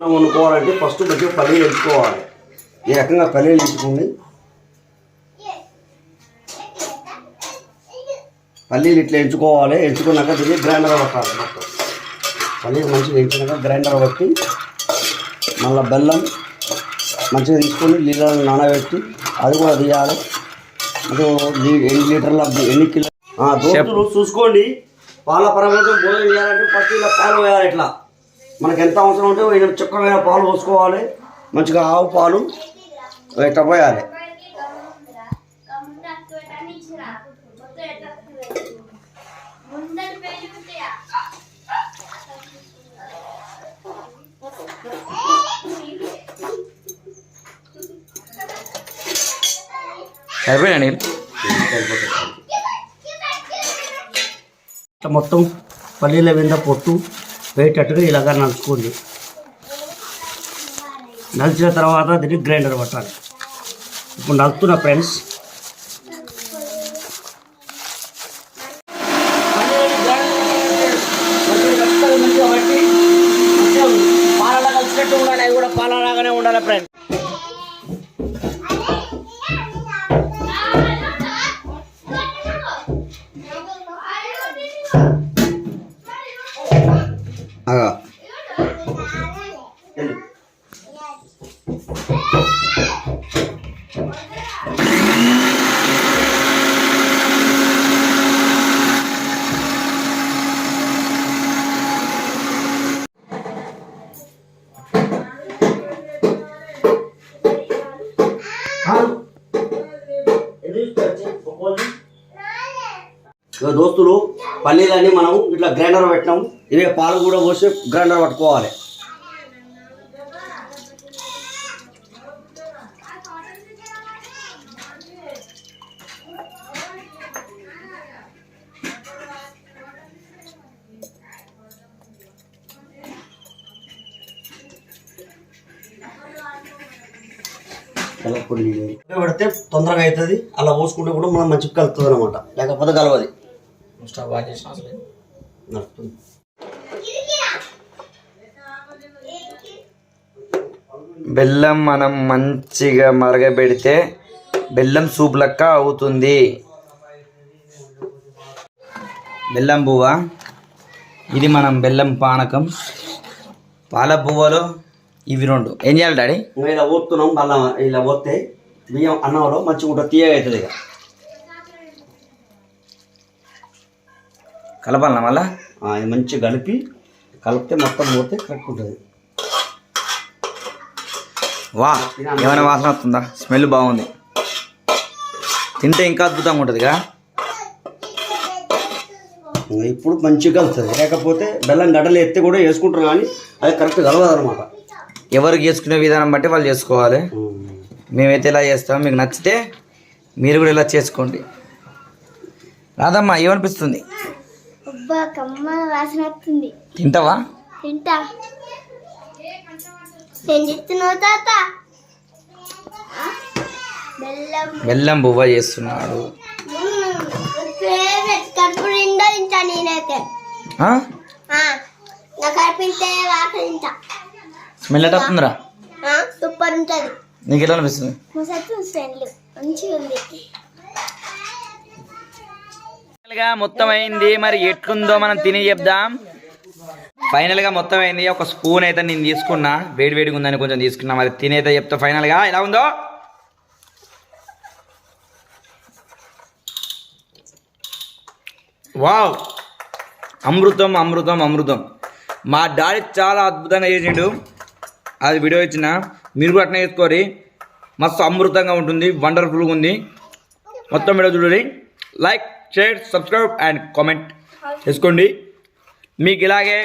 వండుకోవాలంటే first మంచిగా పల్లీలు ఎంచుకోవాలి ఈ రకంగా పల్లీలు ఎంచుకోండి పల్లీలు ఇట్లా ఎంచుకోవాలి ఎంచుకున్నాక దీన్ని గ్రైండర్ పట్టాలి మొత్తం. పల్లీలు మంచిగా ఎంచినాక గ్రైండర్ పట్టి మళ్ళీ బెల్లం మంచిగా తీసుకొని నీళ్ళలో నానబెట్టి అది కూడా తీయాలి. లీ- ఎన్ని లీటర్ల ఎన్ని కిలో దోస్తులు చూసుకోండి. పాల పరమాణం భోజనం చేయాలంటే ఫస్ట్ ఇలా పాలు వేయాలి ఇట్లా. మనకి ఎంత అవసరం ఉంటే ఇక్కడ చుక్కమైన పాలు పోసుకోవాలి. మంచిగా ఆవు పాలు ఇట్లా పోయాలి. సరిపోయినా మొత్తం పల్లీల మీద పొట్టు వేటట్టుగా ఇలాగ నలుచుకోండి. నలిచిన తర్వాత దీన్ని గ్రైండర్ పట్టాలి. ఇప్పుడు నలుపుతున్నా ఫ్రెండ్స్. పాలలా కలిసినట్టు ఉండాలి అవి కూడా పాలలాగానే ఉండాలి ఫ్రెండ్స్ అగా దోస్తులు పల్లీలన్నీ మనం ఇట్లా గ్రైండర్ పెట్టినాం ఇవే పాలు కూడా పోసి గ్రైండర్ పట్టుకోవాలి. కలపొడి తొందరగా అవుతుంది అలా పోసుకుంటే కూడా మనం మంచిగా కలుపుతుంది అనమాట లేకపోతే కలవది. స్టవ్ ఆన్ చేసిన అసలు నడుస్తుంది బెల్లం మనం మంచిగా మరగబెడితే బెల్లం సూప్ లెక్క అవుతుంది. బెల్లం పువ్వ ఇది మనం బెల్లం పానకం. పాల పువ్వలు ఇవి రెండు. ఏం చేయాలి డాడీ? ఇలా పోతున్నాం అలా ఇలా పోతే బియ్యం అన్నంలో మంచిగా ఉంటుంది తీయగా అవుతుంది ఇక. కలపాలనా మళ్ళా? మంచిగా కలిపి కలిపితే మొత్తం పోతే కరెక్ట్ ఉంటుంది. వా ఏమైనా వాసన వస్తుందా? స్మెల్ బాగుంది. తింటే ఇంకా అద్భుతంగా ఉంటుందిగా ఇప్పుడు మంచిగా కలుస్తుంది. లేకపోతే బెల్లం గడ్డలు ఎత్తి కూడా వేసుకుంటారు కానీ అది కరెక్ట్ కలవదు అనమాట ఎవరు చేసుకునే విధానం బట్టి వాళ్ళు చేసుకోవాలి. మేమైతే ఇలా చేస్తాం. మీకు నచ్చితే మీరు కూడా ఇలా చేసుకోండి. రాదమ్మా ఏమనిపిస్తుంది? అబ్బా కమ్మ వాసన వస్తుంది. తింటావా? తింటా. చెప్తున్నావు తాత? బెల్లం. బెల్లం బువ్వ చేస్తున్నాడు. కడుపు నిండా తింటా నేనైతే. ఆ? ఆ, నా కడుపు తింటే వాసన తింటా. స్మెల్ ఎట్ వస్తుందిరా? ఆ, సూపర్ ఉంటుంది. నీకు అనిపిస్తుంది? మంచిగా ఉంది. ఫైనల్గా మొత్తం అయింది మరి ఎట్లుందో మనం తిని చెప్దాం. ఫైనల్గా మొత్తం అయింది ఒక స్పూన్ అయితే నేను తీసుకున్నా. వేడి వేడిగా ఉందని కొంచెం తీసుకున్నా. మరి తినైతే చెప్తా. ఫైనల్గా ఎలా ఉందో? వావ్ అమృతం అమృతం అమృతం. మా డాడీ చాలా అద్భుతంగా చేసిండు. అది వీడియో ఇచ్చిన. మీరు కూడా అట్నే చేసుకోరి. మస్తు అమృతంగా ఉంటుంది. వండర్ఫుల్గా ఉంది. మొత్తం వీడియో చూడండి. Like share subscribe and comment చేసుకోండి. మీకు ఇలాగే